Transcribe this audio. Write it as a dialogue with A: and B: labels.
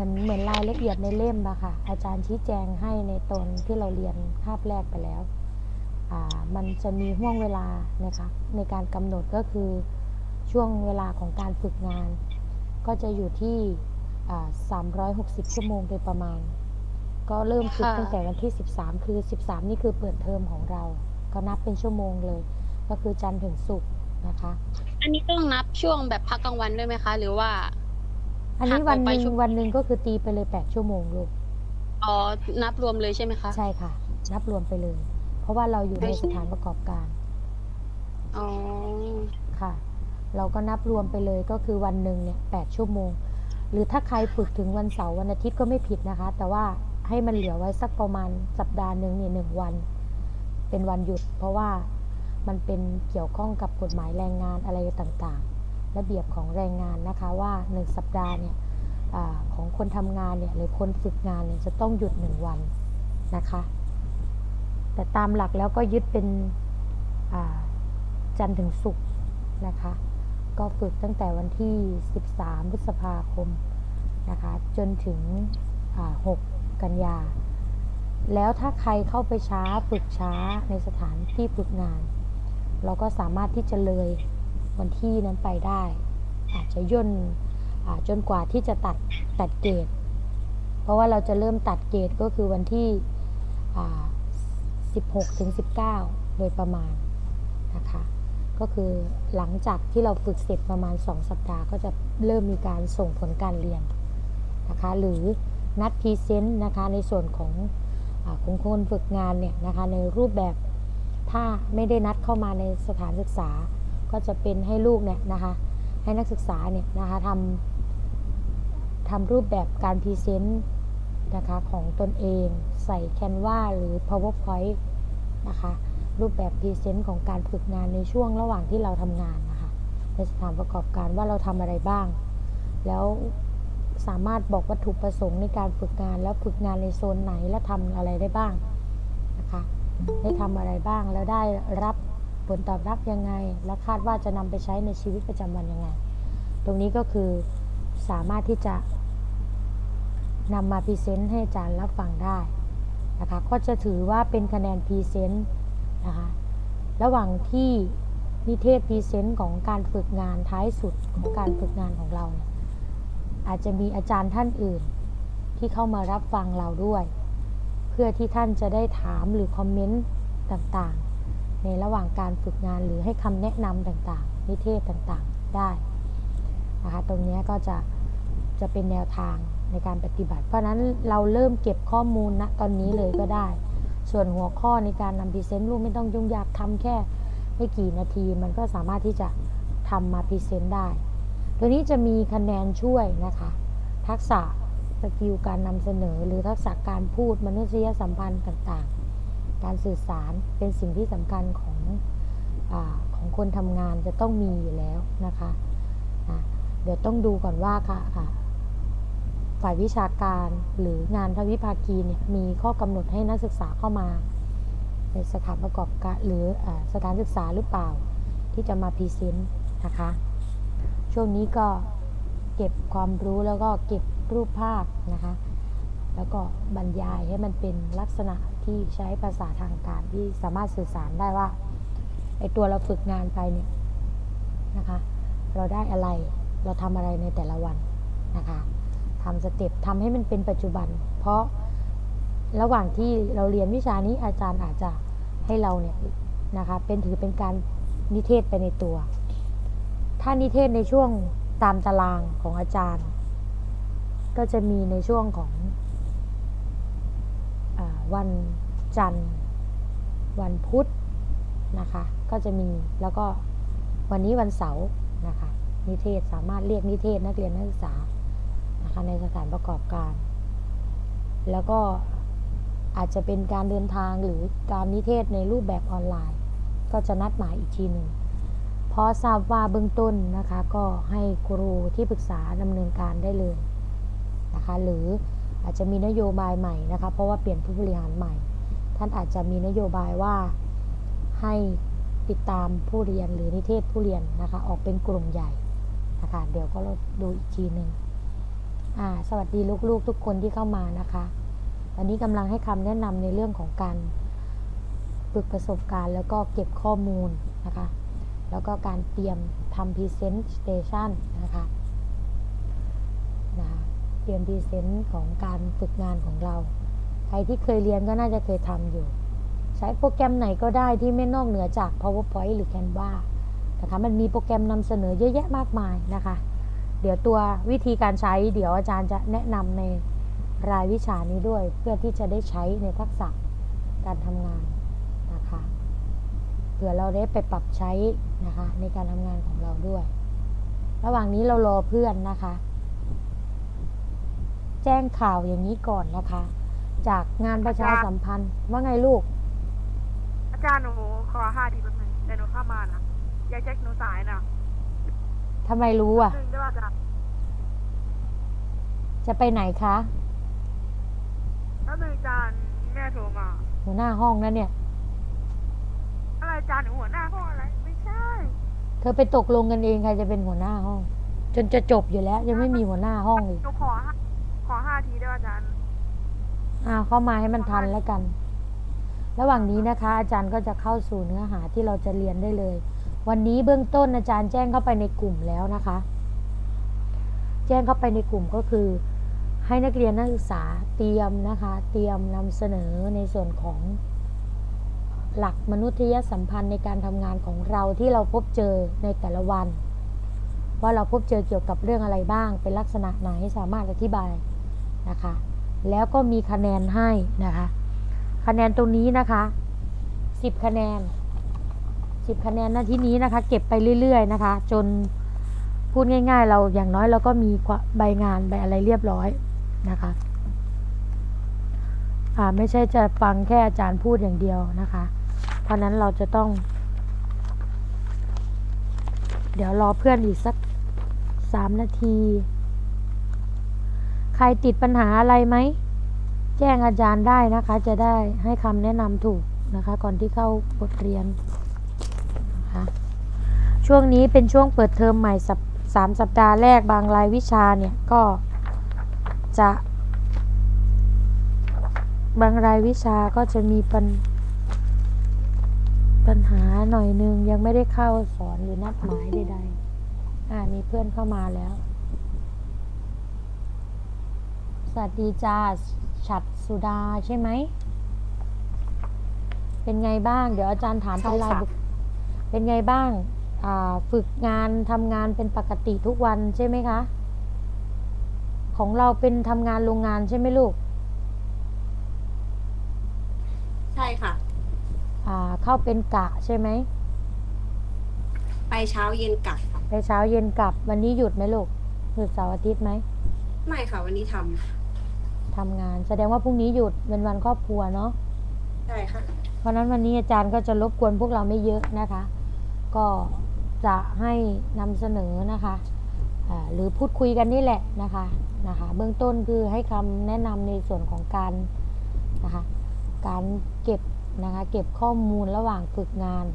A: มือนเหมือนรายละเอียดในเล่มอะค่ะ อาจารย์ชี้แจงให้ในตอนที่เราเรียนคาบแรกไปแล้วอ่ามันจะมีห่วงเวลานะคะในการกำหนดก็คือช่วงเวลาของการฝึกงาน ก็จะอยู่ที่อ่า360 ชั่วโมงโดยประมาณ ก็เริ่มฝึก
B: ค่ะ
A: ตั้งแต่วันที่ 13 คือ 13 นี่คือเปิดเทอมของเรา ก็นับเป็นชั่วโมงเลย ก็คือจันทร์ถึงศุกร์นะคะ
B: อันนี้ต้องนับช่วงแบบพักกลางวันด้วยไหมคะ หรือว่า
A: อันนี้
B: หักอ
A: วั
B: อนก
A: ห
B: ไป
A: นึ่ง
B: ชั่ว
A: วันหนึ่งก็คือตีไปเลย8ชั่วโมงลูก
B: อ๋อนับรวมเลยใช่ไหมคะ
A: ใช่ค่ะ นับรวมไปเลย เพราะว่าเราอยู่ใน
B: ไม่ใช่
A: สถานประกอบการ
B: อ๋อ
A: ค่ะ เราก็นับรวมไปเลยก็คือวันหนึ่งเนี่ยแชั่วโมง หรือถ้าใครฝึกถึงวันเสาร์วันอาทิตย์ก็ไม่ผิดนะคะ แต่ว่าให้มันเหลือไว้สักประมาณสัปดาห์หนึ่งเนี่ยหนึ่งวัน เป็นวันหยุด เพราะว่ามันเป็นเกี่ยวข้องกับกฎหมายแรงงานอะไรต่างๆ ระเบียบของแรงงานนะคะว่าหนึ่งสัปดาห์เนี่ยอของคนทำงานเนี่ยหรือคนฝึกงานเนี่ยจะต้องหยุดหนึ่งวันนะคะ แต่ตามหลักแล้วก็ยึดเป็นจันทร์ถึงศุกร์นะคะ ก็ฝึกตั้งแต่วันที่ 13 พฤษภาคมนะคะ จนถึง 6 กันยา แล้วถ้าใครเข้าไปช้าฝึกช้าในสถานที่ฝึกงาน เราก็สามารถที่จะเลย วันที่นั้นไปได้ อาจจะย่นจนกว่าที่จะตัดตัดเกรดเพราะว่าเราจะเริ่มตัดเกรดก็คือวันที่ 16ถึง19 โดยประมาณนะคะก็คือหลังจากที่เราฝึกเสร็จประมาณ 2 สัปดาห์ ก็จะเริ่มมีการส่งผลการเรียนนะคะหรือนัดพรีเซนต์นะคะในส่วนของอของคนฝึกงานเนี่ยนะคะในรูปแบบถ้าไม่ได้นัดเข้ามาในสถานศึกษา ก็จะเป็นให้ลูกเนี่ยนะคะ ให้นักศึกษาเนี่ยนะคะทำทำรูปแบบการพรีเซนต์นะคะของตนเองใส่แคนวาหรือ powerpoint นะคะรูปแบบพรีเซนต์ของการฝึกงานในช่วงระหว่างที่เราทำงานนะคะในสถานประกอบการว่าเราทำอะไรบ้าง แล้วสามารถบอกวัตถุประสงค์ในการฝึกงาน แล้วฝึกงานในโซนไหนและทำอะไรได้บ้างนะคะได้ทำอะไรบ้างแล้วได้รับ ผลตอบรับยังไง และคาดว่าจะนำไปใช้ในชีวิตประจำวันยังไง ตรงนี้ก็คือสามารถที่จะนำมาพรีเซนต์ให้อาจารย์รับฟังได้นะคะก็จะถือว่าเป็นคะแนนพรีเซนต์นะคะระหว่างที่นิเทศพรีเซนต์ของการฝึกงานท้ายสุดของการฝึกงานของเราเนี่ยอาจจะมีอาจารย์ท่านอื่น ที่เข้ามารับฟังเราด้วย เพื่อที่ท่านจะได้ถามหรือคอมเมนต์ต่างๆ ในระหว่างการฝึกงานหรือให้คำแนะนำต่างๆ นิเทศต่างๆได้นะคะตรงนี้ก็จะจะเป็นแนวทางในการปฏิบัติ เพราะฉะนั้นเราเริ่มเก็บข้อมูลณตอนนี้เลยก็ได้ ส่วนหัวข้อในการนำพรีเซนต์รูปไม่ต้องยุ่งยากทำแค่ไม่กี่นาที มันก็สามารถที่จะทำมาพรีเซนต์ได้ ตัวนี้จะมีคะแนนช่วยนะคะ ทักษะสกิลการนำเสนอ หรือทักษะการพูดมนุษยสัมพันธ์ต่างๆ การสื่อสารเป็นสิ่งที่สำคัญของอของคนทำงานจะต้องมีอยู่แล้วนะคะะเดี๋ยวต้องดูก่อนว่าค่ะอะฝ่ายวิชาการหรืองานทวิภาคีเนี่ยมีข้อกำหนดให้นักศึกษาเข้ามา ในสถานประกอบการหรืออสถานศึกษาหรือเปล่า ที่จะมาพรีเซนต์นะคะ ช่วงนี้ก็เก็บความรู้แล้วก็เก็บรูปภาพนะคะ ก็บรรยายให้มันเป็นลักษณะที่ใช้ภาษาทางการที่สามารถสื่อสารได้ว่าไอตัวเราฝึกงานไปเนี่ยนะคะ เราได้อะไรเราทำอะไรในแต่ละวันนะคะทำสเต็ปทำให้มันเป็นปัจจุบัน เพราะระหว่างที่เราเรียนวิชานี้อาจารย์อาจจะให้เราเนี่ยนะคะเป็นถือเป็นการนิเทศไปในตัว ถ้านิเทศในช่วงตามตารางของอาจารย์ ก็จะมีในช่วงของ วันจันทร์ วันพุธนะคะ ก็จะมีแล้วก็วันนี้วันเสาร์นะคะ นิเทศสามารถเรียกนิเทศนักเรียนนักศึกษานะคะในสถานประกอบการ แล้วก็อาจจะเป็นการเดินทางหรือการนิเทศในรูปแบบออนไลน์ ก็จะนัดหมายอีกทีหนึ่งพอทราบว่าเบื้องต้นนะคะ ก็ให้ครูที่ปรึกษาดำเนินการได้เลยนะคะ หรือ อาจจะมีนโยบายใหม่นะคะ เพราะว่าเปลี่ยนผู้บริหารใหม่ ท่านอาจจะมีนโยบายว่าให้ติดตามผู้เรียนหรือนิเทศผู้เรียนนะคะ ออกเป็นกลุ่มใหญ่นะคะ เดี๋ยวก็ดูอีกทีหนึ่งสวัสดีลูกๆทุกคนที่เข้ามานะคะตอนนี้กำลังให้คำแนะนำในเรื่องของการฝึกประสบการณ์แล้วก็เก็บข้อมูลนะคะ แล้วก็การเตรียมทำ Presentation นะคะ เตรียม Present ของการฝึกงานของเรา ใครที่เคยเรียนก็น่าจะเคยทำอยู่ ใช้โปรแกรมไหนก็ได้ที่ไม่นอกเหนือจาก PowerPoint หรือ Canva นะคะมันมีโปรแกรมนำเสนอเยอะแยะมากมายนะคะ เดี๋ยวตัววิธีการใช้เดี๋ยวอาจารย์จะแนะนำในรายวิชานี้ด้วย เพื่อที่จะได้ใช้ในทักษะการทำงานนะคะเผื่อเราได้ไปปรับใช้นะคะในการทำงานของเราด้วย ระหว่างนี้เรารอเพื่อนนะคะ แจ้งข่าวอย่างนี้ก่อนนะคะ จากงานประชาสัมพันธ์ว่าไงลูก
C: อาจารย์หนูขอห้าทีแป๊บนึงเดี๋ยวหนูเข้ามานะอยากเช็คหนูสายนะ
A: ทำไมรู้อะ
C: หนึ่งด้วยอาจารย์
A: จะไปไหนคะ
C: แล้วหนึ่งอาจารย์แม่โทรมา
A: หัวหน้าห้องนั่นเนี่ย
C: อะไรอาจารย์หนูหัวหน้าห้องอะไร ไม่ใช่
A: เธอไปตกลงกันเองใครจะเป็นหัวหน้าห้อง จนจะจบอยู่แล้ว ยังไม่มีหัวหน้าห้องอีก
C: หนูขอห้าข อห้าทีด้วยอาจารย์
A: อ่าเข้ามาให้มันทันแล้วกัน ระหว่างนี้นะคะ อาจารย์ก็จะเข้าสู่เนื้อหาที่เราจะเรียนได้เลย วันนี้เบื้องต้นอาจารย์แจ้งเข้าไปในกลุ่มแล้วนะคะ แจ้งเข้าไปในกลุ่มก็คือ ให้นักเรียนนักศึกษาเตรียมนะคะ เตรียมนำเสนอในส่วนของหลักมนุษยสัมพันธ์ในการทำงานของเราที่เราพบเจอในแต่ละวัน ว่าเราพบเจอเกี่ยวกับเรื่องอะไรบ้าง เป็นลักษณะไหนสามารถอธิบาย นะคะ แล้วก็มีคะแนนให้นะคะ คะแนนตรงนี้นะคะ10คะแนน10คะแนนหน้าที่นี้นะคะ เก็บไปเรื่อย ๆ นะคะ จนพูดง่าย ๆ เราอย่างน้อยเราก็มีใบงานใบอะไรเรียบร้อยนะคะอ่าไม่ใช่จะฟังแค่อาจารย์พูดอย่างเดียวนะคะ เพราะนั้นเราจะต้อง เดี๋ยวรอเพื่อนอีกสักสามนาที ครติดปัญหาอะไรไหม แจ้งอาจารย์ได้นะคะ จะได้ให้คำแนะนำถูกนะคะ ก่อนที่เข้าบทเรียนนะคะช่วงนี้เป็นช่วงเปิดเทอมใหม่สัปสามสัปดาห์แรกบางรายวิชาเนี่ยก็จะ บางรายวิชาก็จะมีปัญปัญหาหน่อยนึงยังไม่ได้เข้าสอนหรือนัดหมายใดๆ อ่ามีเพื่อนเข้ามาแล้ว สวัสดีจ้าฉัดสุดาใช่ไหม เป็นไงบ้าง เดี๋ยวอาจารย์ถามเป็นรายบุคเป็นไงบ้างอ่าฝึกงานทำงานเป็นปกติทุกวันใช่ไหมคะ ของเราเป็นทำงานโรงงานใช่ไหมลูก
D: ใช่ค่ะ
A: อ่าเข้าเป็นกะใช่ไหม
D: ไปเช้าเย็นกลับค่ะ
A: ไปเช้าเย็นกลับ วันนี้หยุดไหมลูก หยุดเสาร์อาทิตย์ไหม
D: ไม่ค่ะ วันนี้ทำ
A: ทำงาน แสดงว่าพรุ่งนี้หยุดเป็นวันครอบครัวเนาะ
D: ใช่ค่ะ
A: เพราะฉะนั้นวันนี้อาจารย์ก็จะรบกวนพวกเราไม่เยอะนะคะ ก็จะให้นำเสนอนะคะอ่าหรือพูดคุยกันนี่แหละนะคะนะคะ เบื้องต้นคือให้คำแนะนำในส่วนของการนะคะการเก็บนะคะเก็บข้อมูลระหว่างฝึกงาน